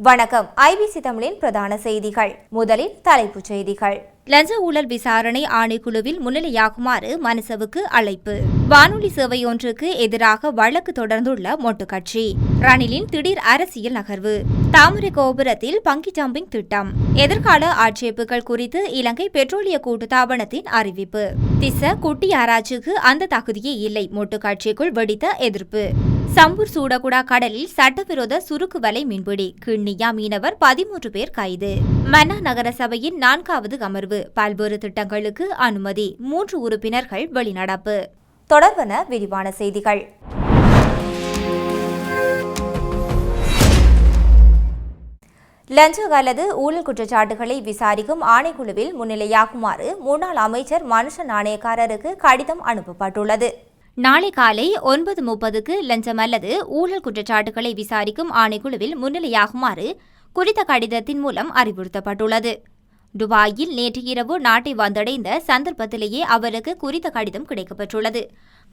வணக்கம். ஐபிசி தமிழின் பிரதான செய்திகள். முதலில் தலைப்புச் செய்திகள். லஞ்ச ஊழல் விசாரணை ஆணைக்குழுவில் முன்னிலையாகுமாறு மனுசவுக்கு அழைப்பு. வானொலி சேவை ஒன்றுக்கு எதிராக வழக்கு தொடர்ந்துள்ள மொட்டு கட்சி. ரணிலின் திடீர் அரசியல் நகர்வு. தாமரை கோபுரத்தில் பங்கி ஜம்பிங் திட்டம். எதிர்கால ஆட்சேப்புகள் குறித்து இலங்கை பெட்ரோலிய கூட்டுத்தாபனத்தின் அறிவிப்பு. திச குட்டி ஆராய்ச்சிக்கு அந்த தகுதியே இல்லை மொட்டு கட்சிக்குள் வெடித்த எதிர்ப்பு. சம்பூர் சூடகுடா கடலில் சட்டவிரோத சுருக்கு வலை மீன்பிடி. கிண்ணியா மீனவர் பதிமூன்று பேர் கைது. மன்னா நகர சபையின் நான்காவது அமர்வு. பல்வேறு திட்டங்களுக்கு அனுமதி. மூன்று உறுப்பினர்கள் வெளிநடப்பு. தொடர்பன விரிவான செய்திகள். லஞ்ச அல்லது ஊழல் குற்றச்சாட்டுகளை விசாரிக்கும் ஆணைக்குழுவில் முன்னிலையாகுமாறு முன்னாள் அமைச்சர் மனுஷ நாணயக்காரருக்கு கடிதம் அனுப்பப்பட்டுள்ளது. நாளை காலை ஒன்பது முப்பதுக்கு லஞ்சம் அல்லது ஊழல் குற்றச்சாட்டுகளை விசாரிக்கும் ஆணைக்குழுவில் முன்னிலையாகுமாறு குறித்த கடிதத்தின் மூலம் அறிவுறுத்தப்பட்டுள்ளது. துபாயில் நேற்று இரவு நாட்டை வந்தடைந்த சந்தர்ப்பத்திலேயே அவருக்கு குறித்த கடிதம் கிடைக்கப்பெற்றுள்ளது.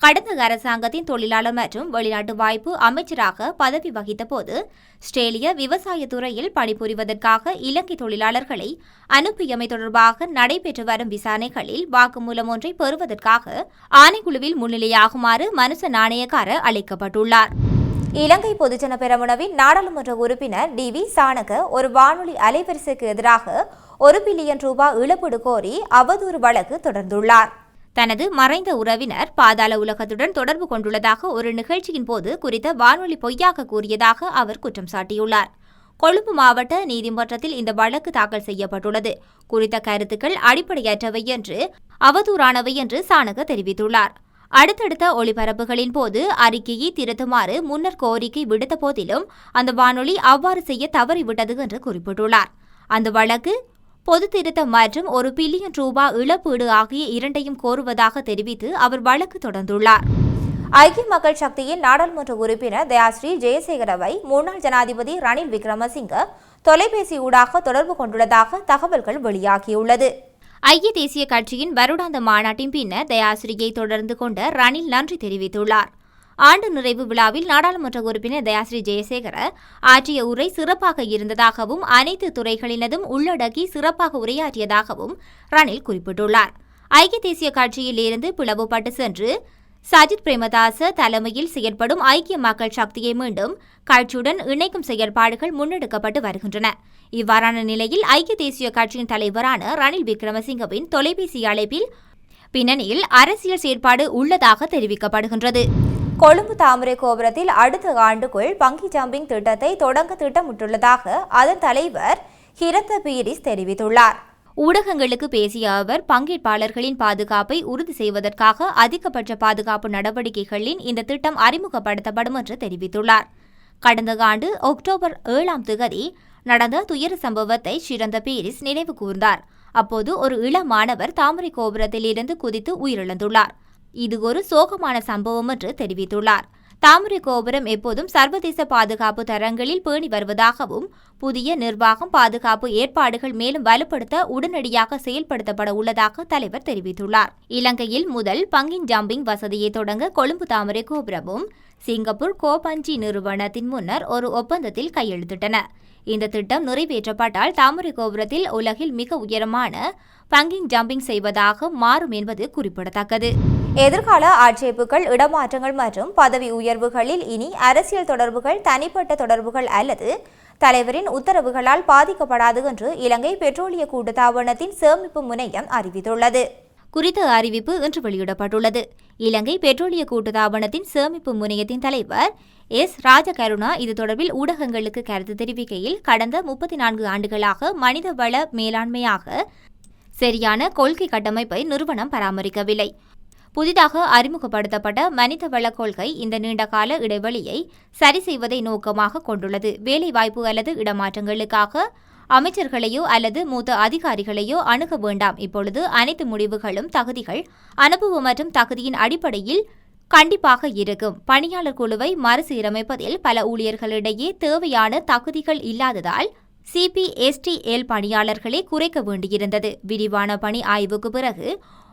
கடந்த அரசாங்கத்தின் தொழிலாளர் மற்றும் வெளிநாட்டு வாய்ப்பு அமைச்சராக பதவி வகித்தபோது ஸ்ட்ரேலிய விவசாய துறையில் பணிபுரிவதற்காக இலங்கை தொழிலாளர்களை அனுப்பியமை தொடர்பாக நடைபெற்று வரும் விசாரணைகளில் வாக்குமூலம் ஒன்றை பெறுவதற்காக ஆணைக்குழுவில் முன்னிலையாகுமாறு மனுச நாணயக்கார அழைக்கப்பட்டுள்ளார். இலங்கை பொதுஜன பெரமுனவின் நாடாளுமன்ற உறுப்பினர் டி வி சாணக ஒரு வானொலி அலைவரிசைக்கு எதிராக ஒரு பில்லியன் ரூபாய் இழப்பீடு கோரி அவதூறு வழக்கு தொடர்ந்துள்ளார். தனது மறைந்த உறவினர் பாதாள உலகத்துடன் தொடர்பு கொண்டுள்ளதாக ஒரு நிகழ்ச்சியின் போது குறித்த வானொலி பொய்யாக கூறியதாக அவர் குற்றம் சாட்டியுள்ளார். கொழும்பு மாவட்ட நீதிமன்றத்தில் இந்த வழக்கு தாக்கல் செய்யப்பட்டுள்ளது. குறித்த கருத்துக்கள் அடிப்படையற்றவை என்று அவதூறானவை என்று சாணக தெரிவித்துள்ளார். அடுத்தடுத்த ஒளிபரப்புகளின் போது அறிக்கையை திருத்துமாறு முன்னர் கோரிக்கை விடுத்த போதிலும் அந்த வானொலி அவ்வாறு செய்ய தவறிவிட்டது என்று குறிப்பிட்டுள்ளார். அந்த வழக்கு பொது திருத்தம் மற்றும் ஒரு பில்லியன் ரூபாய் இழப்பீடு ஆகிய இரண்டையும் கோருவதாக தெரிவித்து அவர் வழக்கு தொடர்ந்துள்ளார். ஐக்கிய மக்கள் சக்தியின் நாடாளுமன்ற உறுப்பினர் தயாஸ்ரீ ஜெயசேகரவை முன்னாள் ஜனாதிபதி ரணில் விக்ரமசிங்க தொலைபேசி ஊடாக தொடர்பு கொண்டுள்ளதாக தகவல்கள் வெளியாகியுள்ளது. ஐக்கிய தேசிய கட்சியின் வருடாந்த மாநாட்டின் பின்னர் தயாஸ்ரீயை தொடர்ந்து கொண்ட ரணில் நன்றி தெரிவித்துள்ளார். ஆண்டு நிறைவு விழாவில் நாடாளுமன்ற உறுப்பினர் தயாஸ்ரீ ஜெயசேகர ஆற்றிய உரை சிறப்பாக இருந்ததாகவும் அனைத்து துறைகளினதும் உள்ளடக்கி சிறப்பாக உரையாற்றியதாகவும் ரணில் குறிப்பிட்டுள்ளார். ஐக்கிய தேசிய கட்சியில் இருந்து பிளவுபட்டு சென்று சஜித் பிரேமதாச தலைமையில் செயற்படும் ஐக்கிய மக்கள் சக்தியை மீண்டும் கட்சியுடன் இணைக்கும் செயற்பாடுகள் முன்னெடுக்கப்பட்டு வருகின்றன. இவ்வாறான நிலையில் ஐக்கிய தேசிய கட்சியின் தலைவரான ரணில் விக்ரமசிங்கவின் தொலைபேசி அழைப்பில் பின்னணியில் அரசியல் செயற்பாடு உள்ளதாக தெரிவிக்கப்படுகின்றது. கொழும்பு தாமரை கோபுரத்தில் அடுத்த ஆண்டுக்குள் பங்கி ஜம்பிங் திட்டத்தை தொடங்க திட்டமிட்டுள்ளதாக அதன் தலைவர் ஹிரத்த பீரிஸ் தெரிவித்துள்ளார். ஊடகங்களுக்கு பேசிய அவர் பங்கேற்பாளர்களின் பாதுகாப்பை உறுதி செய்வதற்காக அதிகபட்ச பாதுகாப்பு நடவடிக்கைகளின் இந்த திட்டம் அறிமுகப்படுத்தப்படும் என்று தெரிவித்துள்ளார். கடந்த ஆண்டு அக்டோபர் ஏழாம் திகதி நடந்த துயர சம்பவத்தை சிறந்த பீரிஸ் நினைவு கூர்ந்தார். அப்போது ஒரு இள மாணவர் தாமரை கோபுரத்தில் இருந்து குதித்து உயிரிழந்துள்ளார். இது ஒரு சோகமான சம்பவம் என்று தெரிவித்துள்ளார். தாமரை கோபுரம் எப்போதும் சர்வதேச பாதுகாப்பு தரங்களில் பேணி வருவதாகவும் புதிய நிர்வாகம் பாதுகாப்பு ஏற்பாடுகள் மேலும் வலுப்படுத்த உடனடியாக செயல்படுத்தப்பட உள்ளதாக தலைவர் தெரிவித்துள்ளார். இலங்கையில் முதல் பங்கிங் ஜம்பிங் வசதியை தொடங்க கொழும்பு தாமரை கோபுரமும் சிங்கப்பூர் கோபஞ்சி நிறுவனத்தின் முன்னர் ஒரு ஒப்பந்தத்தில் கையெழுத்திட்டன. இந்த திட்டம் நிறைவேற்றப்பட்டால் தாமரை கோபுரத்தில் உலகில் மிக உயரமான பங்கிங் ஜம்பிங் செய்வதாக மாறும் என்பது குறிப்பிடத்தக்கது. எதிர்கால ஆட்சேப்புகள் இடமாற்றங்கள் மற்றும் பதவி உயர்வுகளில் இனி அரசியல் தொடர்புகள் தனிப்பட்ட தொடர்புகள் அல்லது தலைவரின் உத்தரவுகளால் பாதிக்கப்படாது என்று இலங்கை பெட்ரோலிய கூட்டுத்தாபனத்தின் சேமிப்பு முனையம் அறிவித்துள்ளது. குறித்த அறிவிப்பு இன்று வெளியிடப்பட்டுள்ளது. இலங்கை பெட்ரோலிய கூட்டுத்தாபனத்தின் சேமிப்பு முனையத்தின் தலைவர் எஸ். ராஜகருணா இது தொடர்பில் ஊடகங்களுக்கு கருத்து தெரிவிக்கையில் கடந்த முப்பத்தி நான்கு ஆண்டுகளாக மனிதவள மேலாண்மையாக சரியான கொள்கை கட்டமைப்பை நிறுவனம் பராமரிக்கவில்லை. புதிதாக அறிமுகப்படுத்தப்பட்ட மனிதவள கொள்கை இந்த நீண்டகால இடைவெளியை சரி செய்வதை நோக்கமாக கொண்டுள்ளது. வேலைவாய்ப்பு அல்லது இடமாற்றங்களுக்காக அமைச்சர்களையோ அல்லது மூத்த அதிகாரிகளையோ அணுக வேண்டாம். இப்பொழுது அனைத்து முடிவுகளும் தகுதிகள் அனுபவம் மற்றும் தகுதியின் அடிப்படையில் கண்டிப்பாக இருக்கும். பணியாளர் குழுவை மறுசீரமைப்பதில் பல ஊழியர்களிடையே தேவையான தகுதிகள் இல்லாததால் சிபிஎஸ்டிஎல் பணியாளர்களை குறைக்க வேண்டியிருந்தது. விரிவான பணி ஆய்வுக்கு பிறகு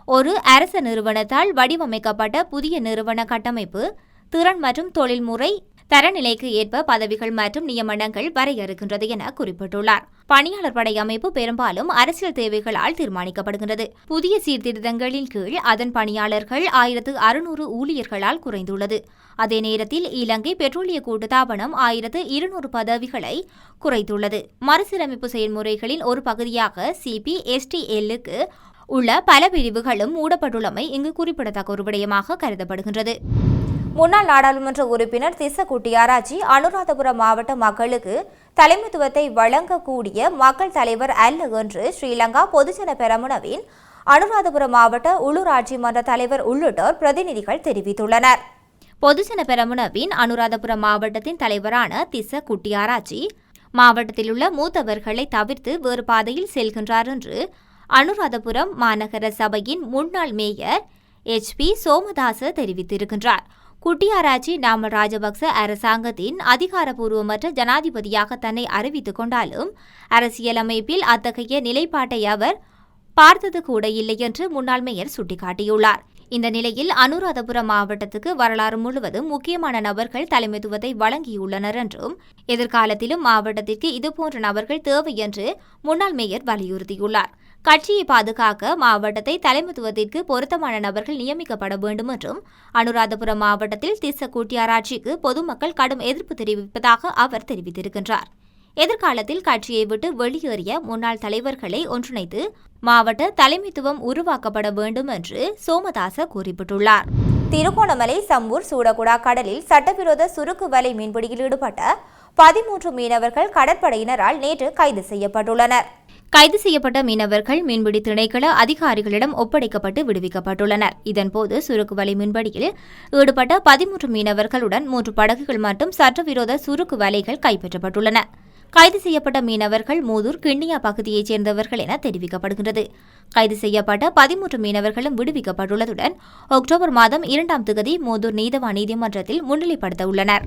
ஒரு அரச நிறுவனத்தால் வடிவமைக்கப்பட்ட புதிய நிறுவன கட்டமைப்பு திறன் மற்றும் தொழில்முறை தரநிலைக்கு ஏற்ப பதவிகள் மற்றும் நியமனங்கள் வரையறுக்கின்றது என குறிப்பிட்டுள்ளார். பணியாளர் படை அமைப்பு பெரும்பாலும் அரசியல் தேவைகளால் தீர்மானிக்கப்படுகின்றது. புதிய சீர்திருத்தங்களின் கீழ் அதன் பணியாளர்கள் ஆயிரத்து அறுநூறு ஊழியர்களால் குறைந்துள்ளது. அதே நேரத்தில் இலங்கை பெட்ரோலிய கூட்டுத்தாபனம் ஆயிரத்து இருநூறு பதவிகளை குறைத்துள்ளது. மறுசீரமைப்பு செயல்முறைகளின் ஒரு பகுதியாக சிபிஎஸ்டிஎல்லுக்கு உள்ள பல பிரிவுகளும் மூடப்பட்டுள்ளமை இங்கு குறிப்பிடத்தக்க ஒரு விடயமாக கருதப்படுகின்றது. முன்னாள் நாடாளுமன்ற உறுப்பினர் திச குட்டியாராஜி அனுராதபுரம் மாவட்ட மக்களுக்கு தலைமைத்துவத்தை வழங்கக்கூடிய மக்கள் தலைவர் அல்ல என்று ஸ்ரீலங்கா பொதுஜன பெரமுனவின் அனுராதபுரம் மாவட்ட உள்ளூராட்சி மன்ற தலைவர் உள்ளிட்டோர் பிரதிநிதிகள் தெரிவித்துள்ளனர். பொதுஜன பெரமுனவின் அனுராதபுரம் மாவட்டத்தின் தலைவரான திச குட்டியாராஜி மாவட்டத்திலுள்ள மூத்தவர்களை தவிர்த்து வேறு பாதையில் செல்கின்றார் என்று அனுராதபுரம் மாநகர சபையின் முன்னாள் மேயர் எச் பி சோமதாச தெரிவித்திருக்கின்றார். குட்டியாராச்சி நாம ராஜபக்ச அரசாங்கத்தின் அதிகாரப்பூர்வமற்ற ஜனாதிபதியாக தன்னை அறிவித்துக் கொண்டாலும் அரசியலமைப்பில் அத்தகைய நிலைப்பாட்டை அவர் பார்த்தது கூட இல்லை என்று முன்னாள் மேயர் சுட்டிக்காட்டியுள்ளார். இந்த நிலையில் அனுராதபுரம் மாவட்டத்துக்கு வரலாறு முழுவதும் முக்கியமான நபர்கள் தலைமைத்துவத்தை வழங்கியுள்ளனர் என்றும் எதிர்காலத்திலும் மாவட்டத்திற்கு இதுபோன்ற நபர்கள் தேவை என்று முன்னாள் மேயர் வலியுறுத்தியுள்ளார். கட்சியை பாதுகாக்க மாவட்டத்தை தலைமைத்துவத்திற்கு பொருத்தமான நபர்கள் நியமிக்கப்பட வேண்டும் என்றும் அனுராதபுரம் மாவட்டத்தில் திச கூட்டியாராட்சிக்கு பொதுமக்கள் கடும் எதிர்ப்பு தெரிவிப்பதாக அவர் தெரிவித்திருக்கின்றார். எதிர்காலத்தில் கட்சியை விட்டு வெளியேறிய முன்னாள் தலைவர்களை ஒன்றிணைத்து மாவட்ட தலைமைத்துவம் உருவாக்கப்பட வேண்டும் என்று சோமதாச குறிப்பிட்டுள்ளார். திருகோணமலை சம்பூர் சூடகுடா கடலில் சட்டவிரோத சுருக்கு வலை மீன்பிடியில் ஈடுபட்ட பதிமூன்று மீனவர்கள் கடற்படையினரால் நேற்று கைது செய்யப்பட்டுள்ளனர். கைது செய்யப்பட்ட மீனவர்கள் மீன்பிடி திணைக்கள அதிகாரிகளிடம் ஒப்படைக்கப்பட்டு விடுவிக்கப்பட்டுள்ளனர். இதன்போது சுருக்கு வலை மீன்பிடியில் ஈடுபட்ட பதிமூன்று மீனவர்களுடன் மூன்று படகுகள் மற்றும் சட்டவிரோத சுருக்கு வலைகள் கைப்பற்றப்பட்டுள்ளன. கைது செய்யப்பட்ட மீனவர்கள் மூதூர் கிண்ணியா பகுதியைச் சேர்ந்தவர்கள் என தெரிவிக்கப்படுகிறது கைது செய்யப்பட்ட பதிமூன்று மீனவர்களும் விடுவிக்கப்பட்டுள்ளதுடன் அக்டோபர் மாதம் இரண்டாம் தேதி மூதூர் நீதவா நீதிமன்றத்தில் முன்னிலைப்படுத்த உள்ளனர்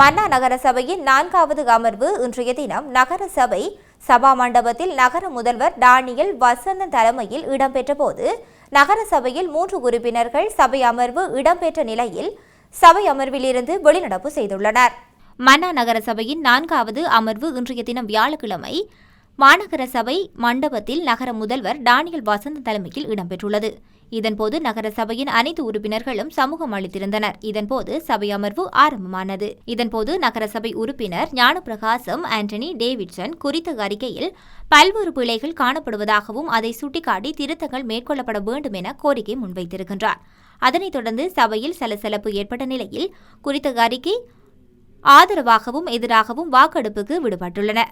மன்னா நகரசபையின் நான்காவது அமர்வு இன்றைய தினம் நகரசபை சபை சபா மண்டபத்தில் நகர முதல்வர் டானியல் வசந்தன் தலைமையில் இடம்பெற்ற போது நகரசபையில் மூன்று உறுப்பினர்கள் சபை அமர்வு இடம்பெற்ற நிலையில் சபை அமர்விலிருந்து வெளிநடப்பு செய்துள்ளனர். மன்னா நகர சபையின் நான்காவது அமர்வு இன்றைய தினம் வியாழக்கிழமை மாநகர சபை மண்டபத்தில் நகர முதல்வர் டானியல் வசந்த தலைமையில் இடம்பெற்றுள்ளது. இதன்போது நகர சபையின் அனைத்து உறுப்பினர்களும் சமூகம் அளித்திருந்தனர். இதன்போது சபை அமர்வு ஆரம்பமானது. இதன்போது நகரசபை உறுப்பினர் ஞானபிரகாசம் ஆண்டனி டேவிட்சன் குறித்த அறிக்கையில் பல்வேறு பிழைகள் காணப்படுவதாகவும் அதை சுட்டிக்காட்டி திருத்தங்கள் மேற்கொள்ளப்பட வேண்டும் என கோரிக்கை முன்வைத்திருக்கின்றார். அதனைத் தொடர்ந்து சபையில் சலசலப்பு ஏற்பட்ட நிலையில் குறித்த அறிக்கை ஆதரவாகவும் எதிராகவும் வாக்கெடுப்புக்கு விடுபட்டுள்ளன.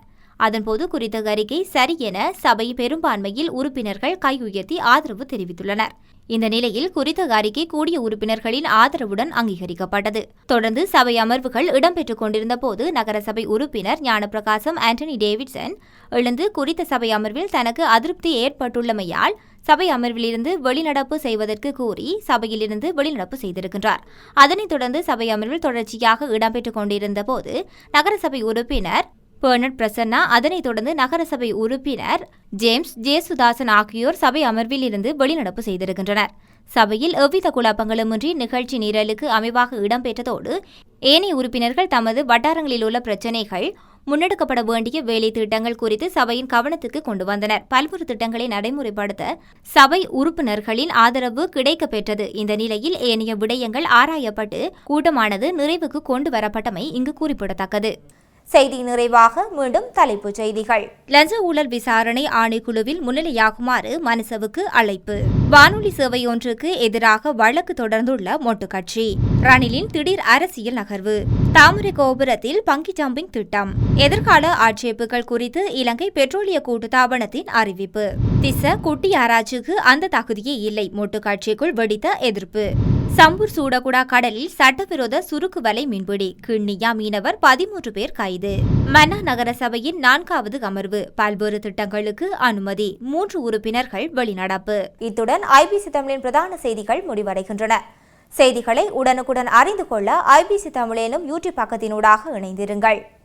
அதன்போது குறித்த அறிக்கை சரி என சபை பெரும்பான்மையில் உறுப்பினர்கள் கை உயர்த்தி ஆதரவு தெரிவித்துள்ளனர். இந்த நிலையில் குறித்த அறிக்கை கூடிய உறுப்பினர்களின் ஆதரவுடன் அங்கீகரிக்கப்பட்டது. தொடர்ந்து சபை அமர்வுகள் இடம்பெற்றுக் கொண்டிருந்த போது நகரசபை உறுப்பினர் ஞானப்பிரகாசம் ஆண்டனி டேவிட்சன் எழுந்து குறித்த சபை அமர்வில் தனக்கு அதிருப்தி ஏற்பட்டுள்ளமையால் சபை அமர்விலிருந்து வெளிநடப்பு செய்வதற்கு கூறி சபையிலிருந்து வெளிநடப்பு செய்திருக்கின்றார். அதனைத் தொடர்ந்து சபை அமர்வில் தொடர்ச்சியாக இடம்பெற்றுக் கொண்டிருந்த போது நகரசபை உறுப்பினர் பெர்னட் பிரசன்னா அதனைத் தொடர்ந்து நகரசபை உறுப்பினர் ஜேம்ஸ் ஜேசுதாசன் ஆகியோர் சபை அமர்வில் இருந்து வெளிநடப்பு செய்திருக்கின்றனர். சபையில் எவ்வித குழப்பங்களுமின்றி நிகழ்ச்சி நிரலுக்கு அமைவாக இடம்பெற்றதோடு ஏனைய உறுப்பினர்கள் தமது வட்டாரங்களில் உள்ள பிரச்சினைகள் முன்னெடுக்கப்பட வேண்டிய வேலை திட்டங்கள் குறித்து சபையின் கவனத்துக்கு கொண்டு வந்தனர். பல்வேறு திட்டங்களை நடைமுறைப்படுத்த சபை உறுப்பினர்களின் ஆதரவு கிடைக்க பெற்றது இந்த நிலையில் ஏனைய விடயங்கள் ஆராயப்பட்டு கூட்டமானது நிறைவுக்கு கொண்டு வரப்பட்டமை இங்கு குறிப்பிடத்தக்கது. செய்தி நிறைவாக மீண்டும் தலைப்புச் செய்திகள். லஞ்ச ஊழல் விசாரணை ஆணைக்குழுவில் முன்னிலையாகுமாறு மனுசவுக்கு அழைப்பு. வானொலி சேவை ஒன்றுக்கு எதிராக வழக்கு தொடர்ந்துள்ள மொட்டு கட்சி. ரணிலின் திடீர் அரசியல் நகர்வு. தாமரை கோபுரத்தில் பங்கி ஜம்பிங் திட்டம். எதிர்கால ஆட்சேப்புகள் குறித்து இலங்கை பெட்ரோலிய கூட்டுத்தாபனத்தின் அறிவிப்பு. திச குட்டி ஆராய்ச்சிக்கு அந்த தகுதியே இல்லை மொட்டு கட்சிக்குள் வெடித்த எதிர்ப்பு. சம்பூர் சூடகுடா கடலில் சட்டவிரோத சுருக்கு வலை மீன்பிடி. கிண்ணியா மீனவர் பதிமூன்று பேர் கைது. மன்னா நகரசபையின் நான்காவது அமர்வு. பல்வேறு திட்டங்களுக்கு அனுமதி. மூன்று உறுப்பினர்கள் வெளிநடப்பு. இத்துடன் ஐபிசி தமிழின் பிரதான செய்திகள் முடிவடைகின்றன. செய்திகளை உடனுக்குடன் அறிந்து கொள்ள ஐபிசி தமிழேனும் யூடியூப் பக்கத்தினூடாக இணைந்திருங்கள்.